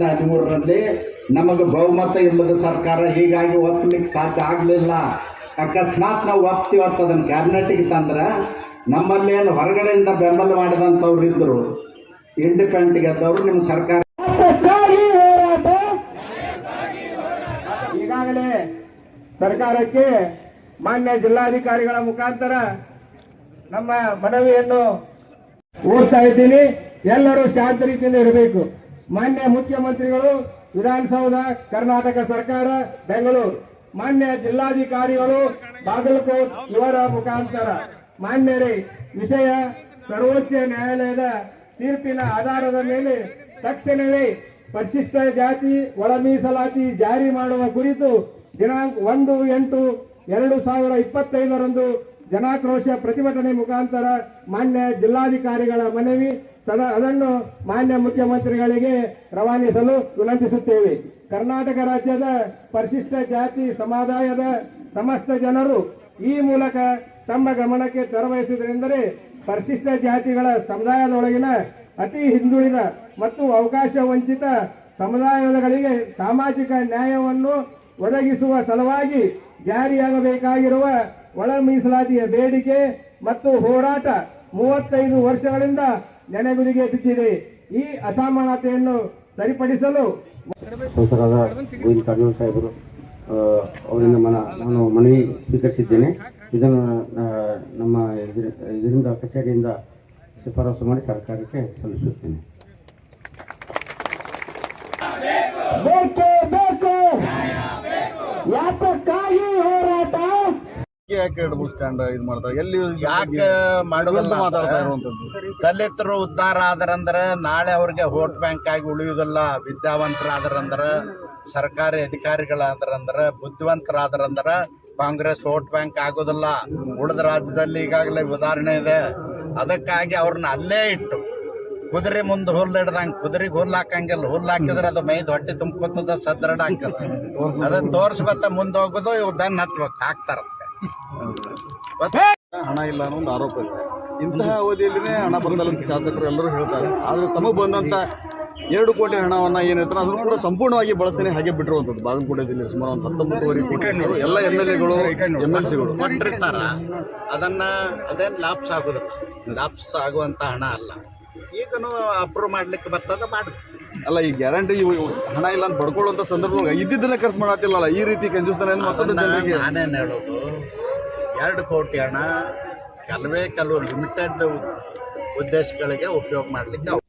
ಹನ್ನೆರಡರಿಂದ ಹದಿಮೂರರಲ್ಲಿ ನಮಗೆ ಬಹುಮತ ಇಲ್ಲದ ಸರ್ಕಾರ ಹೀಗಾಗಿ ಒಪ್ಪಲಿಕ್ಕೆ ಸಾಧ್ಯ ಆಗಲಿಲ್ಲ. ಅಕಸ್ಮಾತ್ ನಾವು ಒಪ್ತೀವತ್ತು ಅದನ್ನು ಕ್ಯಾಬಿನೆಟ್ಗೆ ತಂದ್ರೆ ನಮ್ಮಲ್ಲಿ ಏನು ಹೊರಗಡೆಯಿಂದ ಬೆಂಬಲ ಮಾಡಿದಂಥವ್ರು ಇದ್ದರು ಇಂಡಿಪೆಂಡೆಂಟ್ ಗೆದ್ದವರು ನಿಮ್ಮ ಸರ್ಕಾರ. ಈಗಾಗಲೇ ಸರ್ಕಾರಕ್ಕೆ ಮಾನ್ಯ ಜಿಲ್ಲಾಧಿಕಾರಿಗಳ ಮುಖಾಂತರ ನಮ್ಮ ಮನವಿಯನ್ನು ಓದ್ತಾ ಇದ್ದೀನಿ. ಎಲ್ಲರೂ ಶಾಂತ ರೀತಿಯಿಂದ ಇರಬೇಕು. ಮಾನ್ಯ ಮುಖ್ಯಮಂತ್ರಿಗಳು, ವಿಧಾನಸೌಧ, ಕರ್ನಾಟಕ ಸರ್ಕಾರ, ಬೆಂಗಳೂರು. ಮಾನ್ಯ ಜಿಲ್ಲಾಧಿಕಾರಿಗಳು, ಬಾಗಲಕೋಟ್ ಇವರ ಮುಖಾಂತರ. ಮಾನ್ಯರೇ, ವಿಷಯ ಸರ್ವೋಚ್ಚ ನ್ಯಾಯಾಲಯದ ತೀರ್ಪಿನ ಆಧಾರದ ಮೇಲೆ ತಕ್ಷಣವೇ ಪರಿಶಿಷ್ಟ ಜಾತಿ ಒಳ ಮೀಸಲಾತಿ ಜಾರಿ ಮಾಡುವ ಕುರಿತು ದಿನಾಂಕ ಒಂದು ಎಂಟು ಎರಡು ಸಾವಿರ ಇಪ್ಪತ್ತೈದರಂದು ಜನಾಕ್ರೋಶ ಪ್ರತಿಭಟನೆ ಮುಖಾಂತರ ಮಾನ್ಯ ಜಿಲ್ಲಾಧಿಕಾರಿಗಳ ಮನವಿ, ಸದ ಅದನ್ನು ಮಾನ್ಯ ಮುಖ್ಯಮಂತ್ರಿಗಳಿಗೆ ರವಾನಿಸಲು ವಿನಂತಿಸುತ್ತೇವೆ. ಕರ್ನಾಟಕ ರಾಜ್ಯದ ಪರಿಶಿಷ್ಟ ಜಾತಿ ಸಮುದಾಯದ ಸಮಸ್ತ ಜನರು ಈ ಮೂಲಕ ತಮ್ಮ ಗಮನಕ್ಕೆ ತರಬಯಸುವುದರೆಂದರೆ ಪರಿಶಿಷ್ಟ ಜಾತಿಗಳ ಸಮುದಾಯದೊಳಗಿನ ಅತಿ ಹಿಂದುಳಿದ ಮತ್ತು ಅವಕಾಶ ವಂಚಿತ ಸಮುದಾಯಗಳಿಗೆ ಸಾಮಾಜಿಕ ನ್ಯಾಯವನ್ನು ಒದಗಿಸುವ ಸಲುವಾಗಿ ಜಾರಿಯಾಗಬೇಕಾಗಿರುವ ಒಳ ಮೀಸಲಾತಿಯ ಬೇಡಿಕೆ ಮತ್ತು ಹೋರಾಟ ಮೂವತ್ತೈದು ವರ್ಷಗಳಿಂದ ನೆನೆಗುದಿಗೆ ಬಿದ್ದಿದೆ. ಈ ಅಸಮಾನತೆಯನ್ನು ಸರಿಪಡಿಸಲು ಸಂಸದರಾದ ಗೋವಿಂದ ಕಾರಜೋಳ ಸಾಹೇಬರು ಅವರಿಂದ ಮನ ನಾನು ಮನವಿ ಸ್ವೀಕರಿಸಿದ್ದೇನೆ. ಇದನ್ನು ನಮ್ಮ ಇದ್ರ- ಇದರಿಂದ ಕಚೇರಿಯಿಂದ ಶಿಫಾರಸು ಮಾಡಿ ಸರ್ಕಾರಕ್ಕೆ ಸಲ್ಲಿಸುತ್ತೇನೆ. ಯಾಕೆ ಎರಡು ಸ್ಟ್ಯಾಂಡ್ ಇದು ಮಾಡ್ತಾರೆ ಎಲ್ಲಿ ಯಾಕೆ ಮಾಡೋದಿಲ್ಲ ಮಾತಾಡ್ತಾ ದಲಿತರು ಉದ್ಧಾರ ಆದ್ರಂದ್ರೆ ನಾಳೆ ಅವ್ರಿಗೆ ವೋಟ್ ಬ್ಯಾಂಕ್ ಆಗಿ ಉಳಿಯುವುದಿಲ್ಲ. ವಿದ್ಯಾವಂತರಾದ್ರಂದ್ರ ಸರ್ಕಾರಿ ಅಧಿಕಾರಿಗಳಾದ್ರಂದ್ರ ಬುದ್ಧಿವಂತರಾದ್ರಂದ್ರ ಕಾಂಗ್ರೆಸ್ ವೋಟ್ ಬ್ಯಾಂಕ್ ಆಗೋದಿಲ್ಲ. ಉಳಿದ ರಾಜ್ಯದಲ್ಲಿ ಈಗಾಗಲೇ ಉದಾಹರಣೆ ಇದೆ. ಅದಕ್ಕಾಗಿ ಅವ್ರನ್ನ ಅಲ್ಲೇ ಇಟ್ಟು ಕುದುರೆ ಮುಂದೆ ಹುಲ್ಲು ಹಿಡ್ದಂಗೆ ಕುದುರೆಗೆ ಹುಲ್ಲು ಹಾಕಂಗಿಲ್ಲ. ಹುಲ್ಲು ಹಾಕಿದ್ರೆ ಅದು ಮೈದು ಹೊಟ್ಟೆ ತುಂಬ್ಕೊತದ ಸದೃಢ ಹಾಕದ ಅದು ತೋರಿಸ್ಬತ್ತ ಮುಂದೆ ಹೋಗೋದು ಇವ್ ದನ್ ಹತ್ಬೇಕು. ಹಾಕ್ತಾರ. ಹಣ ಇಲ್ಲ ಅನ್ನೋ ಒಂದು ಆರೋಪ ಇದೆ. ಇಂತಹ ಅವಧಿಯಲ್ಲಿನೇ ಹಣ ಬಂದಲ್ಲ ಅಂತ ಶಾಸಕರು ಎಲ್ಲರೂ ಹೇಳ್ತಾರೆ. ಆದರೆ ತಮಗೆ ಬಂದಂತ ಎರಡು ಕೋಟಿ ಹಣವನ್ನ ಏನಿರ್ತಾರೆ ಅದನ್ನು ಕೂಡ ಸಂಪೂರ್ಣವಾಗಿ ಬಳಸ್ತೇನೆ ಹಾಗೆ ಬಿಟ್ಟಿರುವಂತದ್ದು ಬಾಗಲಕೋಟೆ ಜಿಲ್ಲೆ ಸುಮಾರು ಒಂದು ಹತ್ತೊಂಬತ್ತುವರೆ ಕೋಟಿ ಎಲ್ಲ ಎಂ ಎಲ್ ಎಗಳು ಎಂ ಎಲ್ ಸಿಗಳು ಕೊಟ್ಟಿರ್ತಾರ. ಅದನ್ನ ಅದೇನ್ ಲಾಪ್ಸ್ ಆಗುದಿಲ್ಲ. ಲಾಪ್ಸ್ ಆಗುವಂತ ಹಣ ಅಲ್ಲ. ಈಗನು ಅಪ್ರೂವ್ ಮಾಡ್ಲಿಕ್ಕೆ ಬರ್ತದ ಮಾಡಿ ಅಲ್ಲ ಈ ಗ್ಯಾರಂಟಿ ಹಣ ಇಲ್ಲ ಅಂತ ಪಡ್ಕೊಳ್ಳುವಂತ ಸಂದರ್ಭದಾಗ ಇದ್ದಿದ್ದನ್ನ ಖರ್ಚು ಮಾಡತ್ತಿಲ್ಲಲ್ಲ ಈ ರೀತಿ ಕಂಜೂಸ್ತಾನೆ ಮತ್ತೊಂದು ಜನರಿಗೆ? ನಾನೇನ್ ಹೇಳೋದು ಎರಡು ಕೋಟಿ ಹಣ ಕೆಲವೇ ಕೆಲವು ಲಿಮಿಟೆಡ್ ಉದ್ದೇಶಗಳಿಗೆ ಉಪಯೋಗ ಮಾಡ್ಲಿಕ್ಕೆ